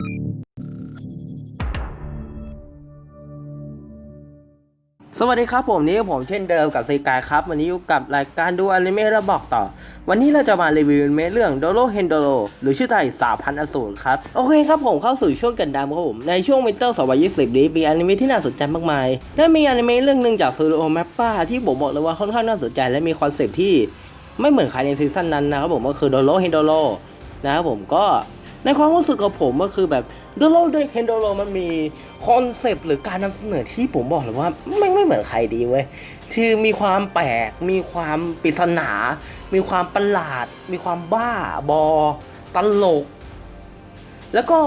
สวัสดีครับผมนี่ผมเช่นเดิมกับซีกายครับ วันนี้อยู่กับรายการดูอนิเมะและบอกต่อ วันนี้เราจะมารีวิวอนิเมะเรื่องโดโ o เฮนโดโ o หรือชื่อไทยสาพันอสูรครับ โอเคครับผมเข้าสู่ช่วงกันดำครับผม ในช่วงวินเตอร์2020นี้มีอนิเมะที่น่าสนใจมากมาย และมีอนิเมะเรื่องหนึ่งจากซูริโอแมปป้าที่ผมบอกเลยว่าค่อนข้างน่าสนใจและมีคอนเซปต์ที่ไม่เหมือนใครในซีซั่นนั้นนะครับผมก็คือโดโ o เฮนโดโ o นะครับผมก็ ในความรู้สึกของผมก็คือแบบโดโ o เฮนโดโ o มันมีคอนเซปต์หรือการนำเสนอที่ผมบอกเลยว่าไม่ไม่เหมือนใครดีเว้ยคือมีความแปลก มีความปริศนา มีความประหลาด มีความบ้าบอ ตลก แล้วก็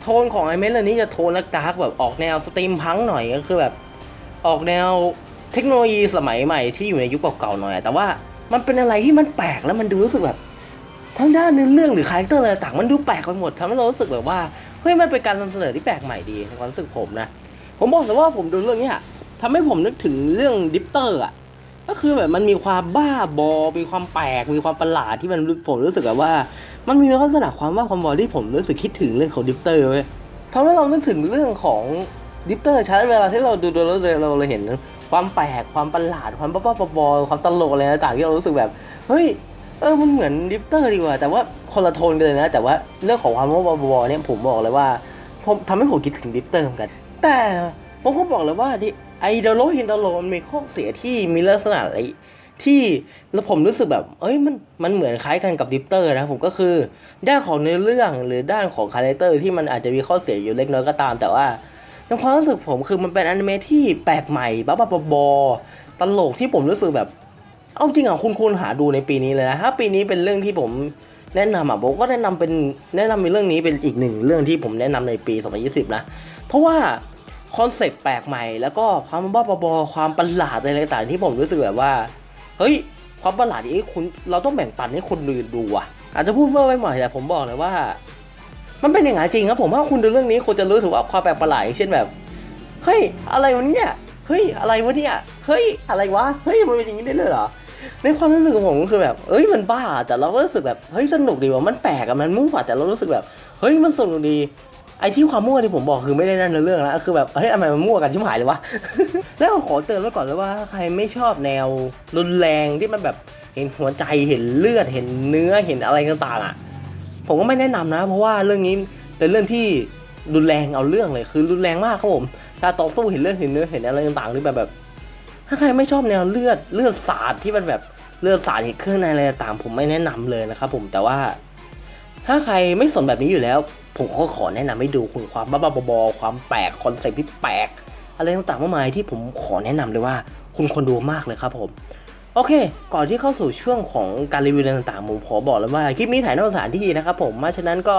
โทนของไอเมนเรื่องนี้จะโทนและดาร์กแบบออกแนวสตรีมพังหน่อยก็คือแบบออกแนวเทคโนโลยีสมัยใหม่ที่อยู่ในยุคเก่าๆหน่อย แต่ว่ามันเป็นอะไรที่มันแปลกแล้วมันดูรู้สึกแบบ ทั้งด้านเนื้อเรื่องหรือคาแรคเตอร์อะไรต่างมันดูแปลกไปหมดทำให้เรารู้สึกแบบว่าเฮ้ยมันเป็นการนำเสนอที่แปลกใหม่ดีในความรู้สึกผมนะผมบอกเลยว่าผมดูเรื่องนี้ยทำให้ผมนึกถึงเรื่องดิปเตอร์อะก็คือแบบมันมีความบ้าบอ มีความแปลก มีความประหลาดที่มันผมรู้สึกแบบว่า มันมีลักษณะความว่าความบอที่ผมรู้สึกคิดถึงเรื่องของดิปเตอร์เว้ยทำให้เรานึกถึงเรื่องของดิปเตอร์ใชัดเวลาที่เราดูดูแล้วเราเลยเห็น ความแปลก ความประหลาด ความบ้าบ้าๆบอความตลกอะไรต่างๆที่เรารู้สึกแบบ เฮ้ย เออมันเหมือนดิปเตอร์ดีกว่า แต่ว่าคนละโทนกันเลยนะ แต่ว่าเรื่องของความบ้าบ้าๆบอๆเนี่ยผมบอกเลยว่าผมทำให้ผมคิดถึงดิปเตอร์เหมือนกัน แต่ผมก็บอกเลยว่าที่ไอเดโลฮินโดโลมันมีข้อเสียที่มีลักษณะอะไรที่แล้วผมรู้สึกแบบ เอ้ยมันมันเหมือนคล้ายกันกับดิปเตอร์นะผมก็คือด้านของเนื้อเรื่องหรือด้านของคาแรคเตอร์ที่มันอาจจะมีข้อเสียอยู่เล็กน้อยก็ตาม แต่ว่าในความรู้สึกผมคือมันเป็นอนิเมะที่แปลกใหม่บ้าบาบอๆตลกที่ผมรู้สึกแบบ เอาจริงอะคุณคุณหาดูในปีนี้เลยนะถ้าปีนี้เป็นเรื่องที่ผมแนะนำอะผมก็แนะนำเป็นแนะนำในเรื่องนี้เป็นอีกหนึ่งเรื่องที่ผมแนะนำในปี 2020 นะ เพราะว่าคอนเซ็ปต์แปลกใหม่ แล้วก็ความบ้าบอความประหลาดอะไรต่างๆที่ผมรู้สึกแบบว่า เฮ้ย ความประหลาดนี้คุณเราต้องแบ่งปันให้คนอื่นดูอะ อาจจะพูดเมื่อไว้หน่แต่ผมบอกเลยว่า มันเป็นอย่างนั้นจริงครับผมว่าคุณดูเรื่องนี้คุณจะรู้ถึงว่าความแปลกประหลาดอย่างเช่นแบบ เฮ้ย อะไรวะเนี่ย เฮ้ย อะไรวะเนี่ย เฮ้ย อะไรวะ เฮ้ย มันเป็นอย่างนี้ได้เลยเหรอ ในความรู้สึกของผมก็คือแบบเอ้ยมันบ้า แต่เราก็รู้สึกแบบเฮ้ยสนุกดีว่ะมันแปลกอะมันมุ่งฝัดแต่เรารู้สึกแบบเฮ้ยมันสนุกดี ไอ้ที่ความมั่วที่ผมบอกคือไม่ได้นั่นเรื่องแล้วคือแบบเฮ้ยทำไมมันมั่วกันชิบหายเลยวะ แล้วขอเตือนไว้ก่อนเลยว่าถ้าใครไม่ชอบแนวรุนแรงที่มันแบบเห็นหัวใจเห็นเลือดเห็นเนื้อเห็นอะไรต่างๆอะผมก็ไม่แนะนำนะ เพราะว่าเรื่องนี้เป็นเรื่องที่รุนแรงเอาเรื่องเลยคือรุนแรงมากครับผมถ้าต่อสู้เห็นเลือดเห็นเนื้อเห็นอะไรต่างๆที่แบบแบบ ถ้าใครไม่ชอบแนวเลือดเลือดสาดที่มันแบบเลือดสาดเห็นเครื่องในอะไรต่างผมไม่แนะนำเลยนะครับผมแต่ว่า ถ้าใครไม่สนแบบนี้อยู่แล้ว ผมก็ขอแนะนำให้ดูคุณความบ้าๆบอๆความแปลกคอนเซ็ปต์ที่แปลกอะไรต่างๆมากมายที่ผมขอแนะนำเลยว่า คุณควรดูมากเลยครับผมโอเค ก่อนที่เข้าสู่ช่วงของการรีวิวต่างๆผมขอบอกเลยว่าคลิปนี้ถ่ายนอกสถานที่นะครับผมเพราะฉะนั้นก็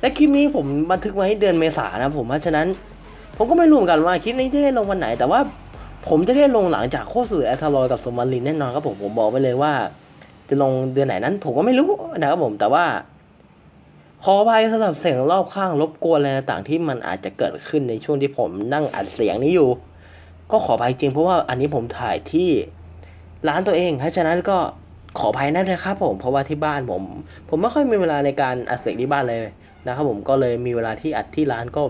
และคลิปนี้ผมบันทึกไว้เดือนเมษานะผมเพราะฉะนั้น ผมก็ไม่รู้เหมือนกันว่าคลิปนี้จะลงวันไหน แต่ว่า ผมจะได้ลงหลังจากโคสื่อแอสลอยกับสมมารินแน่นอนครับผมผมบอกไว้เลยว่า จะลงเดือนไหนนั้น ผมก็ไม่รู้นะครับผมแต่ว่า ขออภัยสำหรับเสียงรอบข้างรบกวนอะไรต่างที่มันอาจจะเกิดขึ้นในช่วงที่ผมนั่งอัดเสียงนี้อยู่ ก็ขออภัยจริงเพราะว่าอันนี้ผมถ่ายที่ร้านตัวเองเพราะฉะนั้นก็ขออภัยนั่นเลยครับผมเพราะว่าที่บ้านผม ผมไม่ค่อยมีเวลาในการอัดเสียงที่บ้านเลยนะครับผมก็เลยมีเวลาที่อัดที่ร้านก็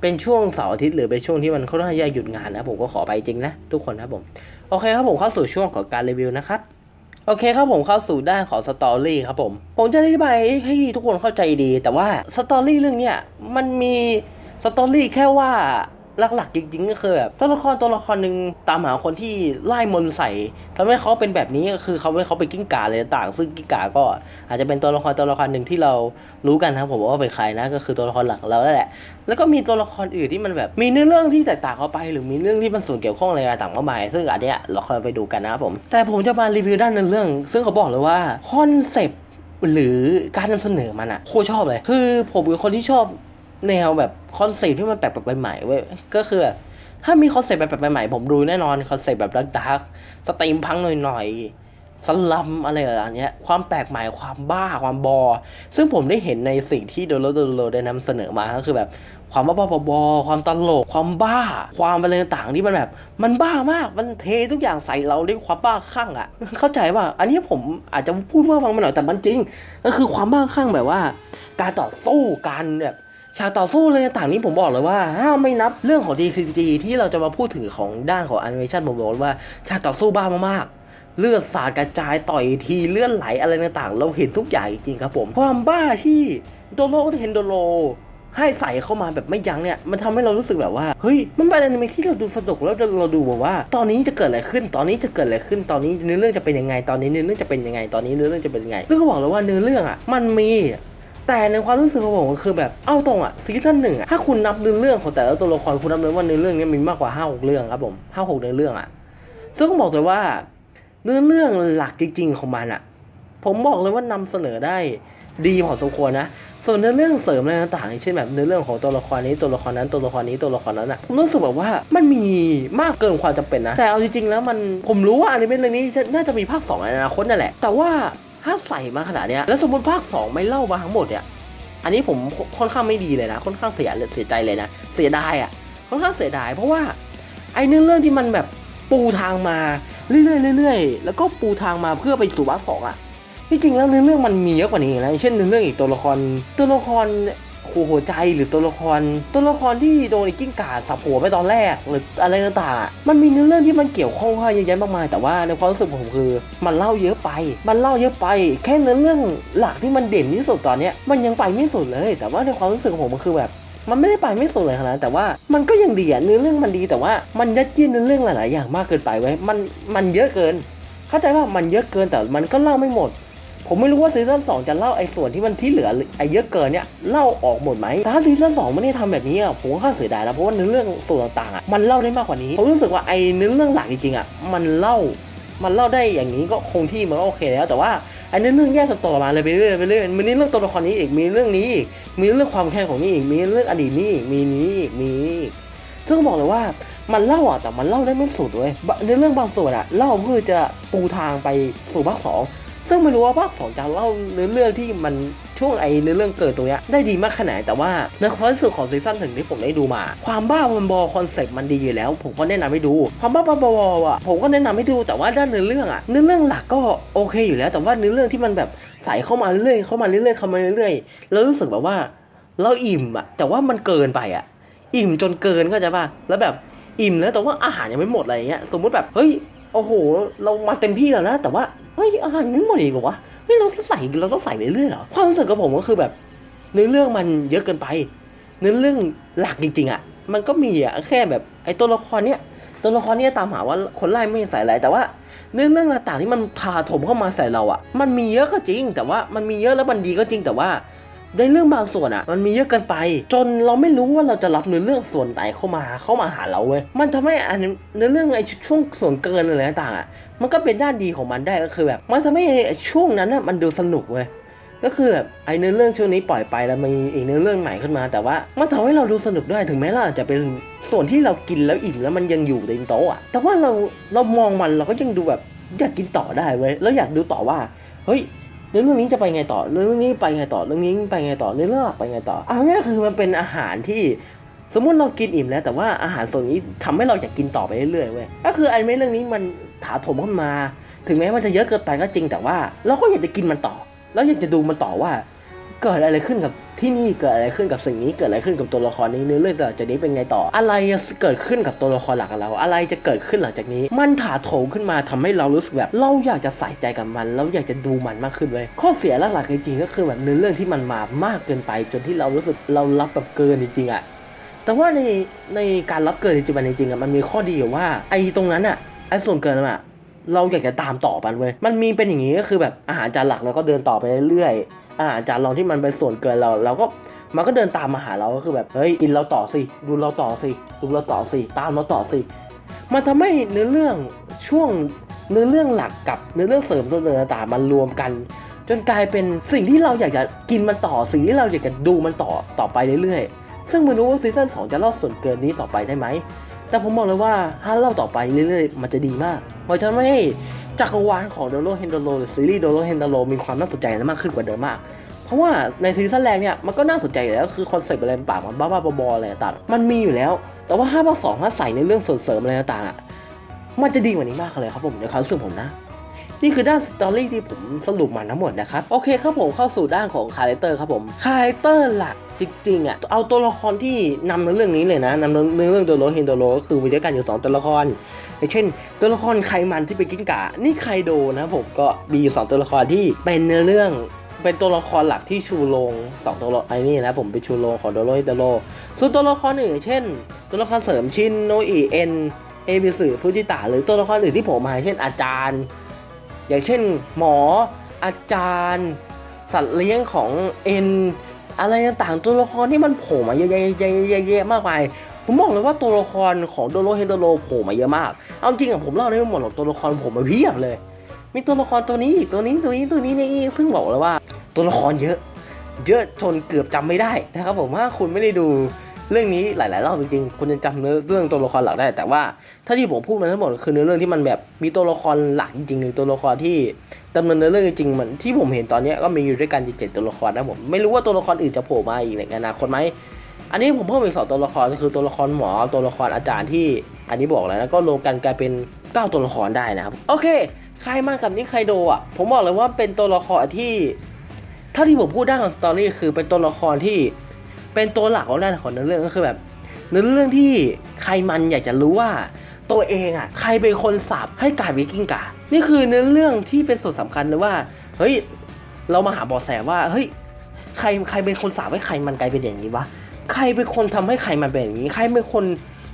เป็นช่วงเสาร์อาทิตย์หรือเป็นช่วงที่มันค่อนข้างจะหยุดงานนะผมก็ขอไปจริงนะทุกคนนะครับผมโอเคครับผมเข้าสู่ช่วงของการรีวิวนะครับโอเคครับผมเข้าสู่ด้านของสตอรี่ครับผม ผมจะอธิบายให้ทุกคนเข้าใจดี แต่ว่าสตอรี่เรื่องเนี้ยมันมีสตอรี่แค่ว่า หลักๆจริงๆก็คือแบบตัวละครตัวละครหนึ่งตามหาคนที่ไล่มนใส่ทำให้เขาเป็นแบบนี้ก็คือเขาให้เขาเป็นกิ้งก่าอะไรต่าง ซึ่งกิ้งก่าก็อาจจะเป็นตัวละครตัวละครหนึ่งที่เรารู้กันนะครับผมว่าเป็นใครนะก็คือตัวละครหลักเราแล้วแหละ แล้วก็มีตัวละครอื่นที่มันแบบมีเนื้อเรื่องที่แตกต่างออกไป หรือมีเรื่องที่มันส่วนเกี่ยวข้องอะไรต่างๆมากมาย ซึ่งอันเนี้ยเราคอยไปดูกันนะครับผม แต่ผมจะมารีวิวด้านเนื้อเรื่อง ซึ่งเขาบอกเลยว่าคอนเซปต์หรือการนำเสนอมันอะโคตรชอบเลย คือผมเป็นคนที่ชอบ แนวแบบคอนเซ็ปที่มันแปลกๆใหม่ๆเว้ยก็คือแบบถ้ามีคอนเซ็ปต์แปลกใหม่ๆผมดูแน่นอนคอนเซ็ปต์แบบดักดักสตรีมพังหน่อยๆสลัมอะไรอย่างเงี้ยความแปลกใหม่ความบ้าความบอ ซึ่งผมได้เห็นในสิ่งที่โดโลโดโลได้นำเสนอมาก็คือแบบความบ้าบอความตลก ความบ้า ความอะไรต่างๆที่มันแบบ มันบ้ามาก มันเททุกอย่างใส่เราด้วยความบ้าคลั่งอะ เข้าใจว่า อันนี้ผมอาจจะพูดเพื่อฟังมาหน่อยแต่มันจริง ก็คือความบ้าคลั่งแบบว่า การต่อสู้การแบบ ฉากต่อสู้เลยต่างนี้ผมบอกเลยว่าห้าไม่นับเรื่องของ DCG ที่เราจะมาพูดถึงของด้านของแอนิเมชันผมบอกว่าฉากต่อสู้บ้ามากๆเลือดสาดกระจายต่อยทีเลือดไหลอะไรต่างๆ เราเห็นทุกอย่างจริงครับผม ความบ้าที่โดโรเทนโดโรให้ใส่เข้ามาแบบไม่ยั้งเนี่ย มันทำให้เรารู้สึกแบบว่า เฮ้ย มันเป็นอนิเมะที่เราดูสนุกแล้วเราดูแบบว่า ตอนนี้จะเกิดอะไรขึ้น ตอนนี้จะเกิดอะไรขึ้น ตอนนี้เนื้อเรื่องจะเป็นยังไง ตอนนี้เนื้อเรื่องจะเป็นยังไง ตอนนี้เนื้อเรื่องจะเป็นยังไงซึ่งก็บอกเลยว่าเนื้อเรื่องอะ มันมี แต่ในความรู้สึกของผมก็คือแบบเอาตรงอะซีซั่นหนึ่งอะถ้าคุณนับเนื้อเรื่องของแต่ละตัวละครคุณนับเลยว่าเนื้อเรื่องนี้มีมากกว่าห้าหกเรื่องครับผมห้าหกเนื้อเรื่องอะซึ่งก็บอกเลยว่า เนื้อเรื่องหลักจริง ๆ ของมันอะผมบอกเลยว่านำเสนอได้ดีพอสมควรนะส่วนเนื้อเรื่องเสริมอะไรต่างๆเช่นแบบเนื้อเรื่องของตัวละครนี้ตัวละครนั้นตัวละครนี้ตัวละครนั้นอะผมรู้สึกแบบว่ามันมีมากเกินความจำเป็นนะ แต่เอาจริงๆแล้วมันผมรู้ว่าอนิเมะเรื่องนี้น่าจะมีภาค2ในอนาคตนั่นแหละ แต่ว่า ถ้าใส่มาขนาดเนี้ยแล้วสมมติภาค 2 ไม่เล่ามาทั้งหมดเนี่ยอันนี้ผมค่อนข้างไม่ดีเลยนะ ค่อนข้างเสียเสียใจเลยนะ เสียดายอะ่ะ ค่อนข้างเสียดาย เพราะว่าไอ้เนื้อเรื่องที่มันแบบปูทางมาเรื่อยๆเรื่อยๆแล้วก็ปูทางมาเพื่อไปสู่ภาคสองอะที่จริงแล้วเนื้อเรื่องมันมีเยอะกว่านี้นะเช่นเนื้อเรื่องอีกตัวละครตัวละคร หัวหัวใจหรือตัวละคร ตัวละครที่โดนไอ้กิ้งก่าสับหัวไปตอนแรกหรืออะไรต่างๆมันมีเนื้อเรื่องที่มันเกี่ยวข้องค่อนข้างเยอะแยะมากมายแต่ว่าในความรู้สึกของผมคือ มันเล่าเยอะไป มันเล่าเยอะไป แค่เนื้อเรื่องหลักที่มันเด่นที่สุดตอนเนี้ยมันยังไปไม่สุดเลย แต่ว่าในความรู้สึกของผมมันคือแบบมันไม่ได้ไปไม่สุดเลยขนาดแต่ว่ามันก็ยังดีอะเนื้อเรื่องมันดีแต่ว่ามันยัดเยียดเนื้อเรื่องหลาย ๆ อย่างมากเกินไปไว้ มันมันเยอะเกิน เข้าใจว่ามันเยอะเกินแต่มันก็เล่าไม่หมด ผมไม่รู้ว่าซีซั่นสองจะเล่าไอ้ส่วนที่มันที่เหลือไอ้เยอะเกินเนี่ยเล่าออกหมดไหมถ้าซีซั่นสองไม่ได้ทำแบบนี้อะผมก็ค่าเสียดายนะเพราะว่าเนื้อเรื่องส่วนต่างๆอะมันเล่าได้มากกว่านี้ผมรู้สึกว่าไอ้เนื้อเรื่องหลักจริงๆอะมันเล่ามันเล่าได้อย่างนี้ก็คงที่มันก็โอเคแล้วแต่ว่าไอ้เนื้อเรื่องแยกต่อมาเลยไปเรื่อยไปเรื่อยมีเรื่องตัวละครนี้อีกมีเรื่องนี้อีกมีเรื่องความแค้นของนี่อีกมีเรื่องอดีตนี่อีกมีนี้อีกมีนี้อีกซึ่งบอกเลยว่ามันเล่าอะแต่มันเล่าได้ไม่สุดเว้ยในเรื่องบางส่วนอะเล่าเพื่อจะปูทางไปสู่ภาคสอง ซึ่งไม่รู้ว่าภาคสองจะเล่าเนื้อเรื่องที่มันช่วงไอ้เนื้อเรื่องเกิดตรงเนี้ยได้ดีมากขนาดแต่ว่าในความรู้สึกของซีซั่นถึงที่ผมได้ดูมา ความบ้าบอลคอนเซ็ปต์มันดีอยู่แล้ว ผมก็แนะนำให้ดู ความบ้าบอลอะผมก็แนะนำให้ดูแต่ว่าด้านเนื้อเรื่องอะเนื้อเรื่องหลักก็โอเคอยู่แล้ว แต่ว่าเนื้อเรื่องที่มันแบบใส่เข้ามาเรื่อยๆเข้ามาเรื่อยๆเข้ามาเรื่อยๆแล้วรู้สึกแบบว่าเราอิ่มอะแต่ว่ามันเกินไปอะอิ่มจนเกินก็จะป่ะแล้วแบบอิ่มแล้วแต่ว่าอาหารยังไม่หมดอะไรเงี้ยสมมติแบบเฮ้ย โอ้โห เรามาเต็มที่แล้วนะ แต่ว่า เฮ้ยอาหารยังไม่หมดอีกเหรอวะเฮ้ยเราต้องใส่เราต้องใส่ไปเรื่อยเหรอ ความรู้สึกกับผมก็คือแบบเนื้อเรื่องมันเยอะเกินไป เนื้อเรื่องหลักจริงๆอะ มันก็มีอะแค่แบบไอ้ตัวละครเนี้ยตัวละครเนี้ยตามหาว่าคนไล่ไม่ใส่อะไรแต่ว่าเนื้อเรื่องต่างๆที่มันถาถมเข้ามาใส่เราอะ มันมีเยอะก็จริง แต่ว่ามันมีเยอะแล้วมันดีก็จริงแต่ว่า ในเรื่องบางส่วนอะ มันมีเยอะเกินไป จนเราไม่รู้ว่าเราจะรับเนื้อเรื่องส่วนไหนเข้ามาเข้ามาหาเราเว้ยมันทำให้อันเนื้อเรื่องไอ้ช่วงส่วนเกินอะไรต่างอะมันก็เป็นด้านดีของมันได้ก็คือแบบมันทำให้ช่วงนั้นอะมันดูสนุกเว้ยก็คือแบบไอ้เนื้อเรื่องช่วงนี้ปล่อยไปแล้วมีอีกเนื้อเรื่องใหม่ขึ้นมา แต่ว่ามันทำให้เราดูสนุกได้ถึงแม้เราอาจจะเป็นส่วนที่เรากินแล้วอิ่มแล้วมันยังอยู่ในโต๊ะอะแต่ว่าเราเรามองมันเราก็ยังดูแบบอยากกินต่อได้เว้ยแล้วอยากดูต่อว่าเฮ้ย เรื่องนี้จะไปไงต่อ เรื่องนี้ไปไงต่อ เรื่องนี้ไปไงต่อ เรื่องหลักไปไงต่อเอาง่ายคือมันเป็นอาหารที่สมมติเรากินอิ่มแล้วแต่ว่าอาหารส่วนนี้ทำให้เราอยากกินต่อไปเรื่อยๆเว้ยก็คือไอ้เมเรื่องนี้มันถาโถมขึ้นมา ถึงแม้มันจะเยอะเกินไปก็จริงแต่ว่า เราก็อยากจะกินมันต่อ แล้วอยากจะดูมันต่อว่า เกิดอะไรขึ้นกับที่นี่เกิดอะไรขึ้นกับสิ่งนี้เกิดอะไรขึ้นกับตัวละครนี้เนื้อเรื่องต่อจากนี้เป็นไงต่อ อะไรจะเกิดขึ้นกับตัวละครหลักของเราอะไรจะเกิดขึ้นหลังจากนี้ มันถาโถมขึ้นมาทำให้เรารู้สึกแบบ เราอยากจะใส่ใจกับมันแล้วอยากจะดูมันมากขึ้นเว้ยข้อเสียหลักๆจริงๆก็คือแบบเนื้อเรื่องที่มันมามากเกินไป จนที่เรารู้สึกเรารับแบบเกินจริงๆอะแต่ว่าในในการรับเกินจริงๆจริงๆอะมันมีข้อดีอยู่ว่าไอ้ตรงนั้นอะไอ้ส่วนเกินอะเราอยากจะตามต่อมันเว้ย มันมีเป็นอย่างนี้ก็คือแบบอาหารจานหลักเราก็เดินต่อไปเรื่อย อาหารจานรองที่มันเป็นส่วนเกินเราเราก็มันก็เดินตามมาหาเราก็คือแบบเฮ้ยกินเราต่อสิดูเราต่อสิดูเราต่อสิตามเราต่อสิมันทำให้เนื้อเรื่องช่วงเนื้อเรื่องหลักกับเนื้อเรื่องเสริมตัวเนื้อต่างมันรวมกัน จนกลายเป็นสิ่งที่เราอยากจะกินมันต่อสิ่งที่เราอยากจะดูมันต่อต่อไปเรื่อยๆ ซึ่งไม่รู้ว่าซีซั่น2จะเล่าส่วนเกินนี้ต่อไปได้ไหมแต่ผมบอกเลยว่าถ้าเล่าต่อไปเรื่อยๆ มันจะดีมากมันจะทำให้ จักรวาลของโดโรเฮนโดโรหรือซีรีส์โดโรเฮนโดโรมีความน่าสนใจและมากขึ้นกว่าเดิมมาก เพราะว่าในซีซั่นแรกเนี่ยมันก็น่าสนใจอยู่แล้วคือคอนเซ็ปต์อะไรต่างมันบ้าๆบอๆอะไรต่างมันมีอยู่แล้ว แต่ว่าห้าภาคสองถ้าใส่ในเรื่องส่วนเสริมอะไรต่างๆอะมันจะดีกว่านี้มากเลยครับผมในความรู้สึกผมนะ นี่คือด้านสตอรี่ที่ผมสรุปมาทั้งหมดนะครับ โอเคครับผมเข้าสู่ด้านของคาแรคเตอร์ครับผมคาแรคเตอร์หลักจริงๆอะเอาตัวละครที่นำในเรื่องนี้เลยนะนำในเรื่องโดโรเฮนโดโรก็คือมีด้วยกันอยู่สองตัวละครอย่างเช่น ตัวละครไคมันที่เป็นกิ้งก่านี่ไคโดนะผมก็มีสองตัวละครที่เป็นในเรื่องเป็นตัวละครหลักที่ชูโรงสองตัวละไอ้นี่นะผมเป็นชูโรงของโดโรฮนโดโรส่วนตัวละครอื่นเช่น ตัวละครเสริมชินโนอิเอ็นเอบิสึฟูจิตะหรือตัวละครอื่นที่ผมมาเช่นอาจารย์ อย่างเช่นหมอ อาจารย์ สัตว์เลี้ยงของเอ็นอะไรต่างๆตัวละครที่มันโผล่มาเยอะๆๆๆๆมากมายผมบอกเลยว่าตัวละครของโดโรเฮนโดโรโผล่มาเยอะมาก เอาจริงอะผมเล่าได้ไม่หมดหรอกตัวละครผมมาเพียบเลย มีตัวละครตัวนี้ตัวนี้ตัวนี้ตัวนี้นี่ซึ่งบอกเลยว่า ตัวละครเยอะ เยอะจนเกือบจำไม่ได้นะครับผมว่าคุณไม่ได้ดู เรื่องนี้หลายๆรอบจริงๆคุณจะจำเนื้อเรื่องตัวละครหลักได้ แต่ว่าถ้าที่ผมพูดมาทั้งหมดคือเนื้อเรื่องที่มันแบบมีตัวละครหลักจริงๆหรือตัวละครที่ดำเนินเนื้อเรื่องจริงๆเหมือนที่ผมเห็นตอนนี้ก็มีอยู่ด้วยกันเจ็ดตัวละครนะผมไม่รู้ว่าตัวละครอื่นจะโผล่มาอีกในอนาคตไหมอันนี้ผมเพิ่มอีกสองตัวละครคือตัวละครหมอตัวละครอาจารย์ที่อันนี้บอกแล้วนะก็รวมกันกลายเป็นเก้าตัวละครได้นะครับโอเคใครมากับนิไคโดอะผมบอกเลยว่าเป็นตัวละครที่เท่าที่ผมพูดได้ของสตอรี่คือเป็นตัวละครที่ เป็นตัวหลักของด้านของเนื้อเรื่องก็คือแบบเนื้อเรื่องที่ใครมันอยากจะรู้ว่าตัวเองอะใครเป็นคนสาบให้กลายเป็นกิ้งก่านี่คือเนื้อเรื่องที่เป็นส่วนสำคัญเลยว่าเฮ้ยเรามาหาเบาะแสว่าเฮ้ยใครใครเป็นคนสาบให้ใครมันกลายเป็นอย่างนี้วะใครเป็นคนทำให้ใครมันเป็นอย่างนี้ ใครเป็นคน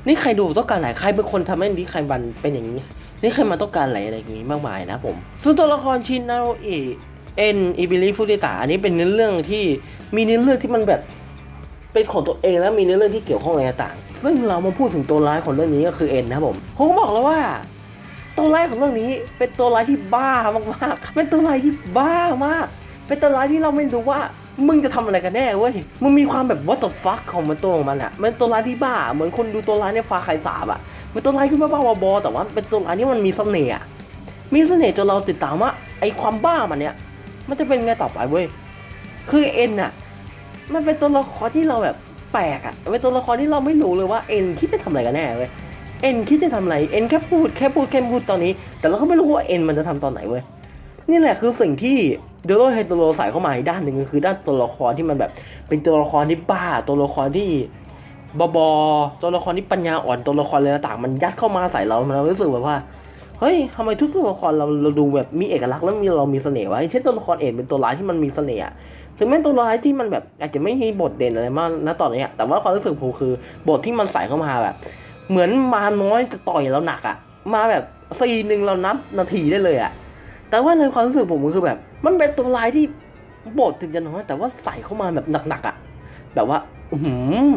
นี่ใครดูต้องการอะไรใครเป็นคนทำให้นี้ใครมันเป็นอย่างนี้ นี่ใครมาต้องการอะไรอะไรอย่างนี้มากมายนะผมส่วนตัวละครชินนาโรอิเอ็นอิบิลิฟูติตาอันนี้เป็นเนื้อเรื่องที่มีเนื้อเรื่องที่มันแบบ เป็นของตัวเองแล้วมีเนื้อเรื่องที่เกี่ยวข้องอะไรต่างซึ่งเรามาพูดถึงตัวร้ายของเรื่องนี้ก็คือเอ็นนะครับผมผมบอกแล้วว่า ตัวร้ายของเรื่องนี้เป็นตัวร้ายที่บ้ามากๆ เป็นตัวร้ายที่บ้ามาก เป็นตัวร้ายที่เราไม่รู้ว่ามึงจะทำอะไรกันแน่เว้ยมึงมีความแบบ what the fuck ของมันตัวของมันอะมันตัวร้ายที่บ้า เหมือนคนดูตัวร้ายในฟ้าใครสาบอะมันตัวร้ายที่บ้าๆบอๆแต่ว่าเป็นตัวร้ายที่มันมีเสน่ห์มีเสน่ห์จนเราติดตามว่าไอความบ้ามันเนี้ยมันจะเป็นไงต่อไปเว้ย คือเอ็นอะ มันเป็นตัวละครที่เราแบบแปลกอะเป็นตัวละครที่เราไม่รู้เลยว่าเอ็นคิดจะทำอะไรกันแน่เว้ยเอ็นคิดจะทำอะไรเอ็นแค่พูดแค่พูดแค่พูดตอนนี้ แต่เราก็ไม่รู้ว่าเอ็นมันจะทำตอนไหนเว้ยนี่แหละคือสิ่งที่เดโรไฮโตโรใส่เข้ามาอีกด้านหนึ่งก็คือด้านตัวละครที่มันแบบ เป็นตัวละครที่บ้าตัวละครที่บอบอตัวละครที่ปัญญาอ่อนตัวละครอะไรต่างมันยัดเข้ามาใส่เราเรารู้สึกแบบว่าเฮ้ยทำไมทุกตัวละครเราเราดูแบบมีเอกลักษณ์แล้วมีเรามีเสน่ห์วะเช่นตัวละครเอ็นเป็นตัวร้ายที่มันมีเสน่ห์อะ ถึงแม้ตัวร้ายที่มันแบบอาจจะไม่มีบทเด่นอะไรมากนะตอนนี้อะแต่ว่าความรู้สึกผมคือบทที่มันใส่เข้ามาแบบ เหมือนมาน้อยแต่ต่อยเราหนักอะมาแบบซีนหนึ่งเรานับนาทีได้เลยอะแต่ว่าในความรู้สึกผมก็คือแบบ มันเป็นตัวร้ายที่บทถึงจะน้อยแต่ว่าใส่เข้ามาแบบหนักๆอะแบบว่าอือหือ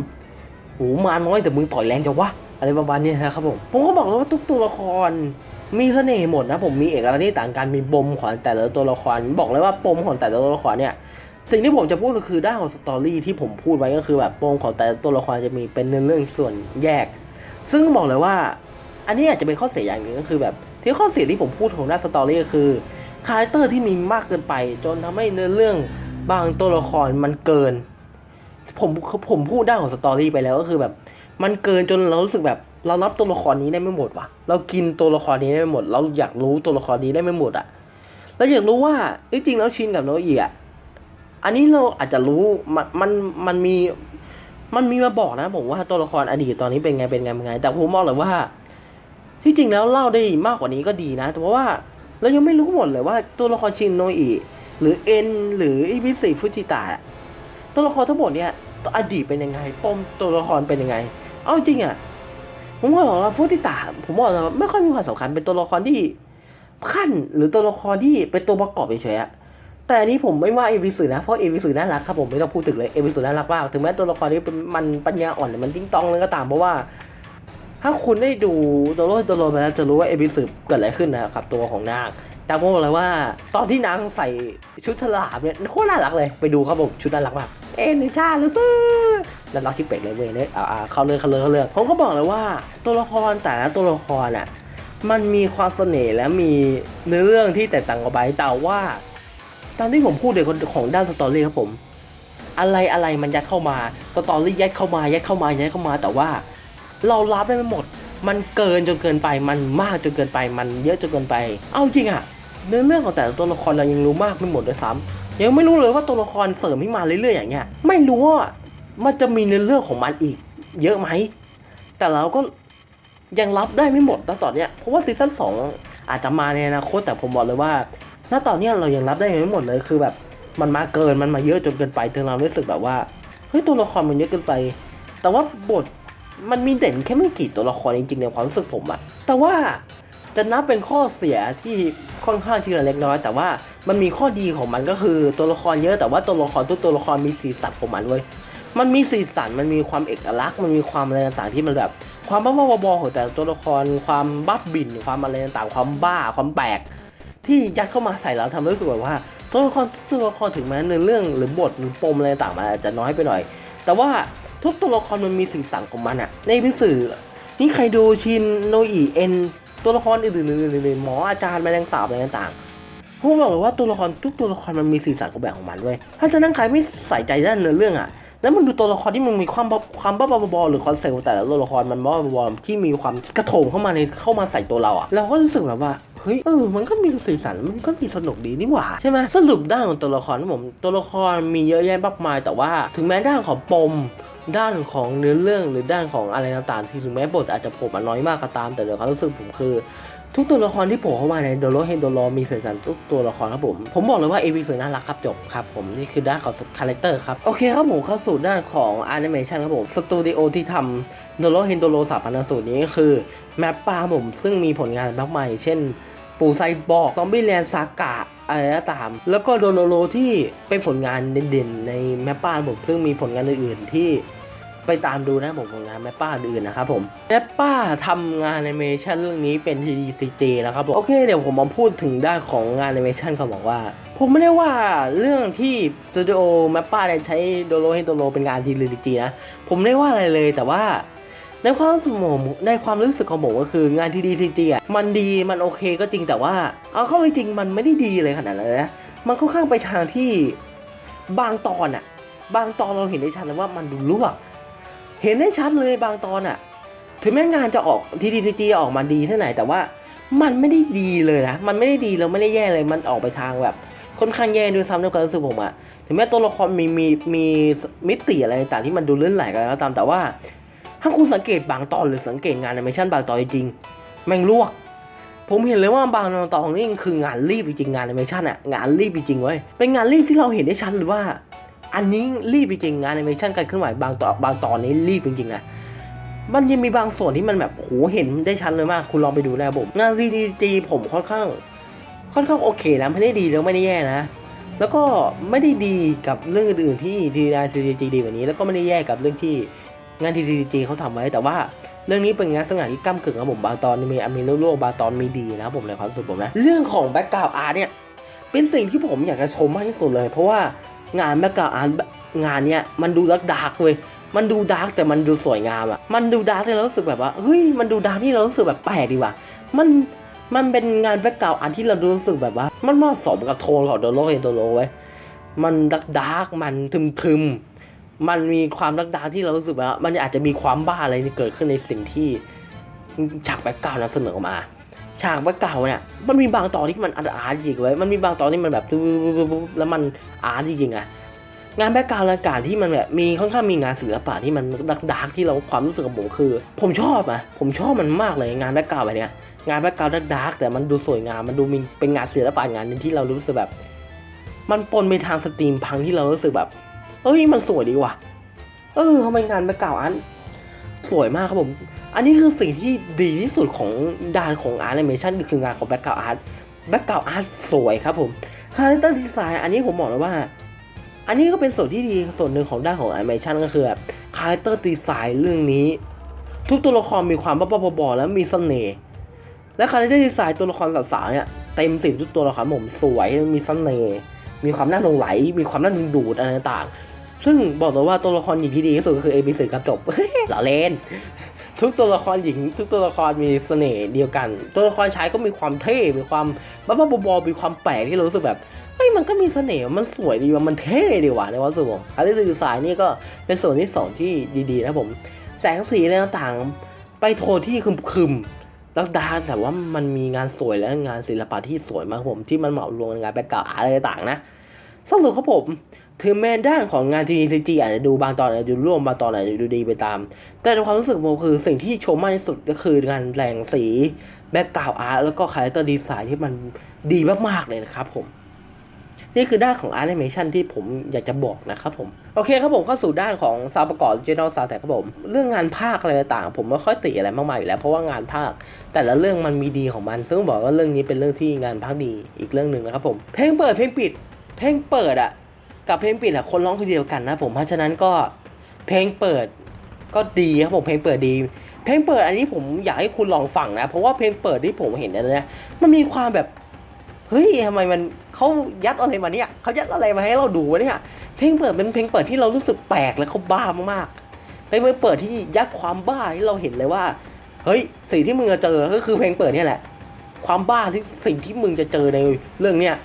โหมาน้อยแต่มึงต่อยแรงจังวะอะไรประมาณนี้นะครับผม ผมก็บอกแล้วว่าทุกตัวละครมีเสน่ห์หมดนะผมมีเอกลักษณ์ที่ต่างกันมีปมของแต่ละตัวละคร บอกเลยว่าปมของแต่ละตัวละครเนี่ย สิ่งที่ผมจะพูดก็คือด้านของสตอรี่ที่ผมพูดไว้ก็คือแบบปมของแต่ตัวละครจะมีเป็นเรื่องเรื่องส่วนแยก ซึ่งบอกเลยว่า อันนี้อาจจะเป็นข้อเสียอย่างหนึ่งก็คือแบบ ที่ข้อเสียที่ผมพูดของด้านสตอรี่ก็คือคาแรคเตอร์ที่มีมากเกินไป จนทำให้เนื้อเรื่องบางตัวละครมันเกิน ผมผมพูดด้านของสตอรี่ไปแล้วก็คือแบบ มันเกินจนเรารู้สึกแบบเรารับตัวละครนี้ได้ไม่หมดว่ะ เรากินตัวละครนี้ได้ไม่หมด เราอยากรู้ตัวละครนี้ได้ไม่หมดอะแล้วอยากรู้ว่าจริงๆแล้วชินกับโนอีอะ อันนี้เราอาจจะรู้มันมันมันมีมันมีมาบอกนะผมว่าตัวละครอดีตตอนนี้เป็นไงเป็นไงเป็นไง แต่ผมบอกเลยว่า ที่จริงแล้วเล่าได้มากกว่านี้ก็ดีนะแต่ว่าเรายังไม่รู้หมดเลยว่าตัวละครชินโนอิหรือเอ็นหรืออิบิสิฟุจิตะตัวละครทั้งหมดเนี่ยอดีตเป็นยังไงปมตัวละครเป็นยังไง เอาจริงอะผมว่าหรอกว่าฟุติตะผมบอกเลยว่าไม่ค่อยมีความสำคัญเป็นตัวละครที่ขั้นหรือตัวละครที่เป็นตัวประกอบเฉยๆอะ แต่อันนี้ผมไม่ว่าเอวิสือนะเพราะเอวิสือน่ารักครับผมไม่ต้องพูดถึงเลยเอวิสือน่ารักมากถึงแม้ตัวละครนี้มันปัญญาอ่อนหรือมันติ้งตองเลยก็ตามเพราะว่า ถ้าคุณได้ดูตัวโรตัวโรมาแล้วจะรู้ว่าเอวิสือเกิดอะไรขึ้นนะครับกับตัวของนางแต่ผมบอกเลยว่า ตอนที่นางใส่ชุดฉลามเนี่ยโคตรน่ารักเลยไปดูครับผมชุดน่ารักมากเอ็นชาหรือซื้อแล้วล็อกที่เป็ดเลยเว้ยเนี่ยอ่าเขาเลือเขาเลือเขาเลือผมก็บอกเลยว่า ตัวละครแต่ละตัวละครอะมันมีความเสน่ห์และมีเนื้อเรื่องที่แตกต่างกันไปแต่ว่า ตามที่ผมพูดในของด้านสตอรี่ครับผม อะไรอะไรมันยัดเข้ามา สตอรี่ยัดเข้ามายัดเข้ามายัดเข้ามา แต่ว่า เรารับได้ไม่หมด มันเกินจนเกินไป มันมากจนเกินไป มันเยอะจนเกินไป เอาจริงอะเนื้อเรื่องของแต่ละตัวละครเรายังรู้มากไม่หมดด้วยซ้ำยังไม่รู้เลยว่าตัวละครเสริมที่มาเรื่อยๆอย่างเงี้ย ไม่รู้ว่ามันจะมีเนื้อเรื่องของมันอีก เยอะไหม แต่เราก็ยังรับได้ไม่หมดนะตอนเนี้ยเพราะว่าซีซั่นสองอาจจะมาในอนาคตแต่ผมบอกเลยว่า ณตอนเนี้ยเรายังรับได้ไม่หมดเลย คือแบบมันมาเกินมันมาเยอะจนเกินไปจนเรารู้สึกแบบว่าเฮ้ยตัวละครมันเยอะเกินไป แต่ว่าบทมันมีเด่นแค่ไม่กี่ตัวละครจริงๆในความรู้สึกผมอะแต่ว่าจะนับเป็นข้อเสียที่ค่อนข้างที่จะเล็กน้อย แต่ว่ามันมีข้อดีของมันก็คือตัวละครเยอะแต่ว่าตัวละครทุกตัวละครมีสีสันของมันเว้ยมันมีสีสันมันมีความเอกลักษณ์ มันมีความอะไรต่างๆที่มันแบบ ความบ้าบอๆของแต่ตัวละครความบ้าบิ่นความอะไรต่างๆความบ้าความแปลก ที่ยัดเข้ามาใส่เราทำให้รู้สึกแบบว่าตัวละครตัวละครถึงแม้เนื้อเรื่องหรือบทหรือปมอะไรต่างมันอาจจะน้อยไปหน่อย แต่ว่าทุกตัวละครมันมีสีสันของมันอะในพิสื่อนี่ใครดูชินโนอีเอ็นตัวละครอื่นๆๆๆหมออาจารย์แมลงสาบอะไรต่างๆผมบอกเลยว่าตัวละครทุกตัวละครมันมีสีสันของแบบของมันเว้ยถ้าจะนั่งใครไม่ใส่ใจด้านเนื้อเรื่องอะ แล้วมึงดูตัวละครที่มึงมีความบ้าความบ้าบอหรือคอนเซ็ปต์ของแต่ละตัวละครมันบ้าบอที่มีความกระโถมเข้ามาในเข้ามาใส่ตัวเราอะเราก็รู้สึกแบบว่าเฮ้ยเออมันก็มีสีสันมันก็มีสนุกดีนี่หว่าใช่ไหมสรุปด้านของตัวละครผมตัวละครมีเยอะแยะมากมายแต่ว่า ถึงแม้ด้านของปม ด้านของเนื้อเรื่องหรือด้านของอะไรต่างๆที่ถึงแม้บทอาจจะโผล่มาน้อยมากก็ตาม แต่เดี๋ยวความรู้สึกผมคือ ทุกตัวละครที่โผล่เข้ามาในโดโรเฮนโดโรมีสีสันทุกตัวละครครับผม ผมบอกเลยว่าเอวีสน่ารักครับจบครับผมนี่คือด้านของคาแรคเตอร์ครับ โอเคครับผมเข้าสู่ด้านของแอนิเมชันครับผมสตูดิโอที่ทำโดโรเฮนโดโรสาพันสูตรนี้ก็คือแมปป้าผมซึ่งมีผลงานมากมายเช่นปูไซบอกซอมบี้แลนด์ซากะ อะไรก็ตาม แล้วก็โดโลโลที่เป็นผลงานเด่นๆ ในแมปป้าผมซึ่งมีผลงานอื่นๆที่ไปตามดูนะผมผลงานแม่ป้าอื่นนะครับผมแม่ป้าทำงานแอนิเมชันเรื่องนี้เป็น TDCJ นะครับผมโอเคเดี๋ยวผมมาพูดถึงด้านของงานแอนิเมชันเขาบอกว่า ผมไม่ได้ว่าเรื่องที่สตูดิโอแมปป้าเนี่ยใช้โดโรเฮนโดโรเป็นงาน TDCJ นะ ผมไม่ได้ว่าอะไรเลยแต่ว่า ในความสึกของผมในความรู้สึกของผมก็คืองาน TDCJ อะมันดีมันโอเคก็จริงแต่ว่า เอาเข้าไปจริงมันไม่ได้ดีเลยขนาดนั้นนะมันค่อนข้างไปทางที่บางตอนอะ บางตอนเราเห็นได้ชัดเลยว่ามันดูลวกเห็นได้ชัดเลยบางตอนอะถึงแม้งานจะออกทีดีทีจีออกมาดีเท่าไหร่แต่ว่ามันไม่ได้ดีเลยนะ มันไม่ได้ดีแล้วไม่ได้แย่เลย มันออกไปทางแบบค่อนข้างแย่ด้วยซ้ำในความรู้สึกผมอะถึงแม้ตัวละครมีมีมีมิติอะไรต่างที่มันดูเลื่อนไหลกันแล้วตามแต่ว่า ถ้าคุณสังเกตบางตอนหรือสังเกตงานแอนิเมชันบางตอนจริงแม่งลวก ผมเห็นเลยว่าบางตอนนี่คืองานรีบจริงงานแอนิเมชันอะงานรีบจริงเว้ยเป็นงานรีบที่เราเห็นได้ชัดเลยว่า อันนี้รีบจริงงานแอนิเมชันการเคลื่อนไหวบางตอนบางตอนนี้รีบจริงๆนะมันยังมีบางส่วนที่มันแบบโหเห็นได้ชัดเลยมาก คุณลองไปดูนะครับผมงาน CDG ผมค่อนข้าง ค่อนข้างโอเคนะไม่ได้ดีแล้วไม่ได้แย่นะแล้วก็ไม่ได้ดีกับเรื่องอื่นๆที่ทีดี CDG ดีกว่านี้ แล้วก็ไม่ได้แย่กับเรื่องที่ งาน TDG เขาทำไว้แต่ว่าเรื่องนี้เป็นงานสง่าที่ก้ากึ่งครับผมบางตอนมีมีโลกบางตอนมีดีนะครับผมในความรู้สึกผมนะเรื่องของแบ็กกราวอาร์เนี่ยเป็นสิ่งที่ผมอยากจะชมมากที่สุดเลย เพราะว่างานแบ็กกราวอาร์งานเนี้ยมันดูดาร์กเว้ยมันดูดาร์กแต่มันดูสวยงามอะมันดูดาร์กที่เรารู้สึกแบบว่าเฮ้ยมันดูดาร์กที่เรารู้สึกแบบแปลกดีว่ะมันมันเป็นงานแบ็กกราวด์อันที่เรารู้สึกแบบว่า มันเหมาะสมกับโทนของโดโรเอโดโรไว้ มันดักดาร์กมันทึมทึม มันมีความดักดาที่เรารู้สึกว่า มันอาจจะมีความบ้าอะไรเกิดขึ้นในสิ่งที่ฉากแบ็กกราวด์นำเสนอมา ฉากแบ็กกราวด์เนี่ย มันมีบางตอนที่มันอาร์ตจริงไว้มันมีบางตอนที่มันแบบแล้วมันอาร์ตจริงๆอะงานแบ็กกราวด์ราการที่มันแบบมีค่อนข้างมีงานศิลปะที่มันดักดาร์กที่เราความรู้สึกของผมคือ ผมชอบอะผมชอบมันมากเลยงานแบ็กกราวด์แบบเนี้ยงานแบ็กกราวด์ดักดาร์กแต่มันดูสวยงามมันดูมีเป็นงานศิลปะงานหนึงที่เรารู้สึกแบบ มันปนไปทางสตรีมพังที่เรารู้สึกแบบ เอ้ยมันสวยดีว่ะ เออทำไมงานแบ็กกราวด์อัน สวยมากครับผม อันนี้คือสิ่งที่ดีที่สุดของด้านของอาร์ตแอนิเมชันคืองานของแบ็กเกราอาร์ตแบ็กเกราอาร์ตสวยครับผมคาแรคเตอร์ดีไซน์อันนี้ผมบอกเลยว่า อันนี้ก็เป็นส่วนที่ดีส่วนหนึ่งของด้านของแอนิเมชันก็คือแบบคาแรคเตอร์ดีไซน์เรื่องนี้ ทุกตัวละครมีความบ้าๆบอๆแล้วมีเสน่ห์และคาแรคเตอร์ดีไซน์ตัวละครสาวๆเนี่ยเต็มสิบทุกตัวละครผมสวยมีเสน่ห์ มีความน่าหลงไหล มีความน่าดึงดูดอะไรต่างซึ่งบอกเลยว่าตัวละครหญิงที่ดีที่สุดก็คือเอ b ีสครับจบหล่อเล่น ทุกตัวละครหญิง ทุกตัวละครมีเสน่ห์เดียวกัน ตัวละครชายก็มีความเท่ มีความบ้าๆบอๆมีความแปลกที่รู้สึกแบบเฮ้ยมันก็มีเสน่ห์ มันสวยดีว่ะมันเท่ดีว่ะในความรู้สึกผมคารคเตอร์ดีไซน์นี่ก็เป็นส่วนที่สองที่ดีๆนะผม แสงสีอะไรต่างๆ ไปโทนที่คึม แล้วดาแต่ว่ามันมีงานสวยและงานศิลปะที่สวยมากผม ที่มันเหมารวมงานแบ็กกราวอะไรต่างนะสรุปครับผมถึงแม้ด้านของงานทีซีจีอาจจะดูบางตอนอาจจะดูร่วมบางตอนอาจจะดูดีไปตาม แต่ในความรู้สึกผมคือสิ่งที่ชมมากที่สุดก็คืองานแรงสี แบ็กกราวอาร์ตแล้วก็คาแรคเตอร์ดีไซน์ที่มันดีมากๆเลยนะครับผม นี่คือด้านของ Animation ที่ผมอยากจะบอกนะครับผม โอเคครับผมเข้าสู่ด้านของซาวประกอบ General Sound ครับผม เรื่องงานภาคอะไรต่างผมไม่ค่อยติอะไรมากมายอยู่แล้วเพราะว่างานภาค แต่ละเรื่องมันมีดีของมัน ซึ่งบอกว่าเรื่องนี้เป็นเรื่องที่งานภาคดีอีกเรื่องหนึ่งนะครับผม เพลงเปิดเพลงปิด เพลงเปิดอะกับเพลงปิดอะคนร้องคนเดียวกันนะผมเพราะฉะนั้นก็เพลงเปิดก็ดีครับผมเพลงเปิดดีเพลงเปิดอันนี้ผมอยากให้คุณลองฟังนะ เพราะว่าเพลงเปิดที่ผมเห็นเนยนะมันมีความแบบ เฮ้ยทำไมมันเขายัดอะไรมาเนี่ยเขายัดอะไรมาให้เราดูวะเนี่ยเพลงเปิดเป็นเพลงเปิดที่เรารู้สึกแปลกและเขาบ้ามากๆเป็นเพลงเปิดที่ยัดความบ้าให้เราเห็นเลยว่า เฮ้ยสิ่งที่มึงจะเจอก็คือเพลงเปิดเนี่ยแหละ ความบ้าที่สิ่งที่มึงจะเจอในเรื่องเนี้ย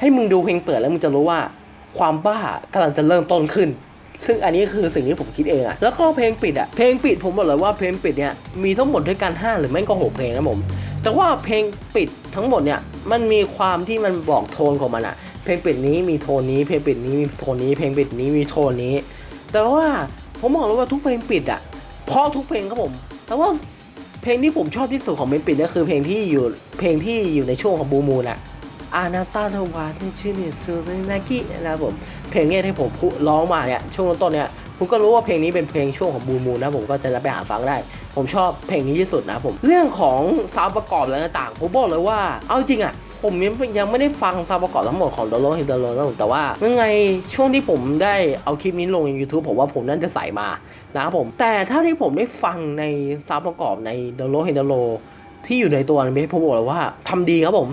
ให้มึงดูเพลงเปิดแล้วมึงจะรู้ว่า ความบ้ากำลังจะเริ่มต้นขึ้น ซึ่งอันนี้คือสิ่งที่ผมคิดเองอะแล้วก็เพลงปิดอะเพลงปิดผมบอกเลยว่าเพลงปิดเนี่ยมีทั้งหมดด้วยกัน5หรือไม่ก็หกเพลงนะผม แต่ว่าเพลงปิดทั้งหมดเนี่ยมันมีความที่มันบอกโทนของมันอะเพลงปิดนี้มีโทนนี้ เพลงปิดนี้มีโทนนี้ เพลงปิดนี้มีโทนนี้ แต่ว่าผมบอกเลยว่าทุกเพลงปิดอะเพราะทุกเพลงครับผม แต่ว่าเพลงที่ผมชอบที่สุดของเพลงปิดก็คือเพลงที่อยู่เพลงที่อยู่ในช่วงของบูมูนอะอานาตาทวาที่ชื่อเนี่ยจูเรนากินะครับผมเพลงนี้ที่ผมร้องมาเนี่ยช่วงต้นๆเนี่ยผมก็รู้ว่าเพลงนี้เป็นเพลงช่วงของบูมูนนะผมก็จะไปหาฟังได้ ผมชอบเพลงนี้ที่สุดนะผมเรื่องของซาวประกอบอะไรต่างผมบอกเลยว่า เอาจริงอะผมยังยังไม่ได้ฟังซาวประกอบทั้งหมดของดอลโลฮินดอลโลนะผมแต่ว่ายังไงช่วงที่ผมได้เอาคลิปนี้ลงใน YouTube ผมว่าผมนั่นจะใส่มานะครับผม แต่ถ้าที่ผมได้ฟังในซาวประกอบในดอลโลฮินดอลโลที่อยู่ในตัวนิเมะผมบอกเลยว่าทำดีครับผม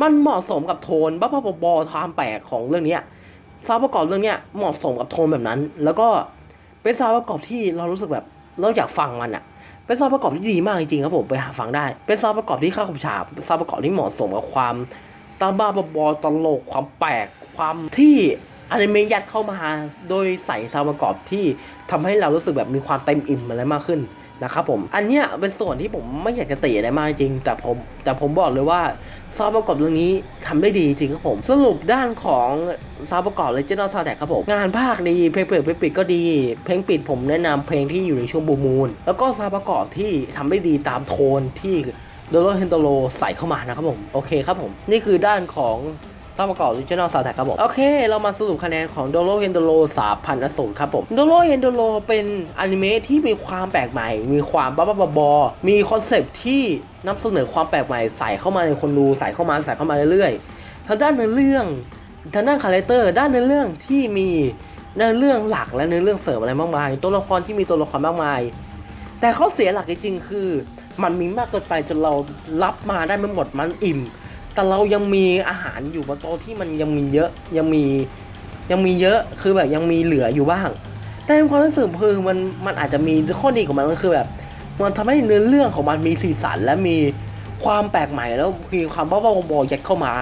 มันเหมาะสมกับโทนบ้าบ้าบอๆความแปลกของเรื่องนี้ซาวประกอบเรื่องนี้เหมาะสมกับโทนแบบนั้น แล้วก็เป็นซาวประกอบที่เรารู้สึกแบบเราอยากฟังมันอะ เป็นซาวด์ประกอบที่ดีมากจริงๆครับผมไปหาฟังได้ เป็นซาวด์ประกอบที่เข้ากับฉากซาวด์ประกอบที่เหมาะสมกับความตาบ้าบอๆตลกความแปลกความที่อนิเมะยัดเข้ามา โดยใส่ซาวประกอบที่ทำให้เรารู้สึกแบบมีความเต็มอิ่มอะไรมากขึ้น นะครับผม อันเนี้ยเป็นส่วนที่ผมไม่อยากจะติอะไรมากจริง แต่ผมแต่ผมบอกเลยว่าซาวประกอบเรื่องนี้ทำได้ดีจริงครับผม สรุปด้านของซาวประกอบ Legend of Soundtrack ครับผม งานภาคดี เพลงเปิดเพลงปิดก็ดี เพลงปิดผมแนะนำเพลงที่อยู่ในช่วงบูมูล แล้วก็ซาวประกอบที่ทำได้ดีตามโทนที่โดโรเฮนโตโรใส่เข้ามานะครับผม โอเคครับผม นี่คือด้านของ ซาวด์ประกอบ Original Soundtrack ครับผม โอเค เรามาสรุปคะแนนของ Doro Hendoro 3,000อสูรครับผม Doro Hendoro เป็นอนิเมะที่มีความแปลกใหม่ มีความบ้าบ้าบอๆมีคอนเซปต์ที่นำเสนอความแปลกใหม่ใส่เข้ามาในคนดูใส่เข้ามาใส่เข้ามาเรื่อยๆทางด้านในเรื่องทางด้านคาแรคเตอร์ด้านในเรื่องที่มีในเรื่องหลักและในเรื่องเสริมอะไรมากมาย ตัวละครที่มีตัวละครมากมาย แต่ข้อเสียหลักจริงๆคือ มันมีมากเกินไปจนเรารับมาได้ไม่หมดมันอิ่ม แต่เรายังมีอาหารอยู่บนโต๊ะที่มันยังมีเยอะยังมียังมีเยอะคือแบบยังมีเหลืออยู่บ้าง แต่ความรู้สึกคือมันมันอาจจะมีข้อดีของมันก็คือแบบ มันทำให้เนื้อเรื่องของมันมีสีสันและมีความแปลกใหม่แล้วมีความบ้าๆบอๆยัดเข้ามา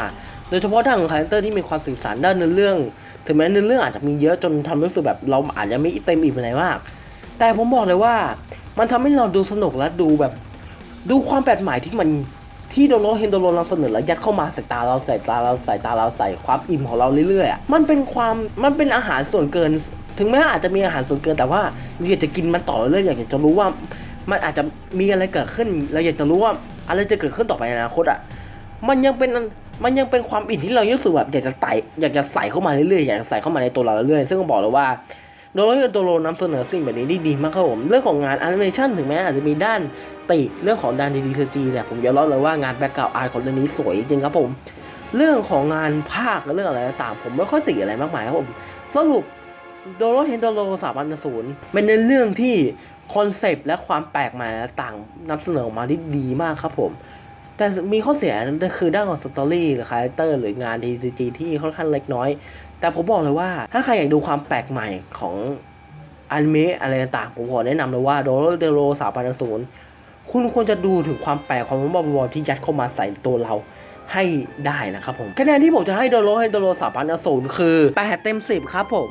โดยเฉพาะด้านของคาแรคเตอร์ที่มีความสีสันด้านเนื้อเรื่อง ถึงแม้เนื้อเรื่องอาจจะมีเยอะจนทำรู้สึกแบบเราอาจจะไม่เต็มอิ่มอะไรมากแต่ผมบอกเลยว่า มันทำให้เราดูสนุกและดูแบบ ดูความแปลกใหม่ที่มัน ที่โดโรเฮนโดโรนำเสนอแล้วยัดเข้ามาใส่ตาเราใส่ตาเราใส่ตาเราใส่ความอิ่มของเราเรื่อยๆมันเป็นความมันเป็นอาหารส่วนเกิน ถึงแม้อาจจะมีอาหารส่วนเกินแต่ว่าเราอยากจะกินมันต่อเรื่อยๆอยากจะรู้ว่ามันอาจจะมีอะไรเกิดขึ้น เราอยากจะรู้ว่าอะไรจะเกิดขึ้นต่อไปในอนาคตอะมันยังเป็นมันยังเป็นความอิ่มที่เรารู้สึกแบบอยากจะไต่อยากจะใส่เข้ามาเรื่อยๆอยากจะใส่เข้ามาในตัวเราเรื่อยๆซึ่งก็บอกเลยว่า โดโรเฮนโดโรนำเสนอสิ่งแบบนี้ได้ดีมากครับผม เรื่องของงานแอนิเมชันถึงแม้อาจจะมีด้านติเรื่องของด้านดีดีจีแต่ผมยอมรับเลยว่างานแบ็กกราวด์อาร์ตของเรื่องนี้สวยจริงครับผม เรื่องของงานภาคและเรื่องอะไรต่างผมไม่ค่อยติอะไรมากมายครับผมสรุปโดโรเฮนโดโรสามันศูนย์เป็นในเรื่องที่คอนเซปต์และความแปลกใหม่และต่างนำเสนอออกมาได้ดีมากครับผม แต่มีข้อเสียคือด้านของสตอรี่หรือคาแรคเตอร์หรืองาน TCG ที่ค่อนข้างเล็กน้อย แต่ผมบอกเลยว่าถ้าใครอยากดูความแปลกใหม่ของอนิเมะอะไรต่างๆผมขอแนะนำเลยว่าโดโรเดโรสามพันศูนย์คุณควรจะดูถึงความแปลกความบ้าบอที่ยัดเข้ามาใส่ตัวเราให้ได้นะครับผมคะแนนที่ผมจะให้โดโรให้โดโรสามพันศูนย์คือ8เต็ม10ครับผม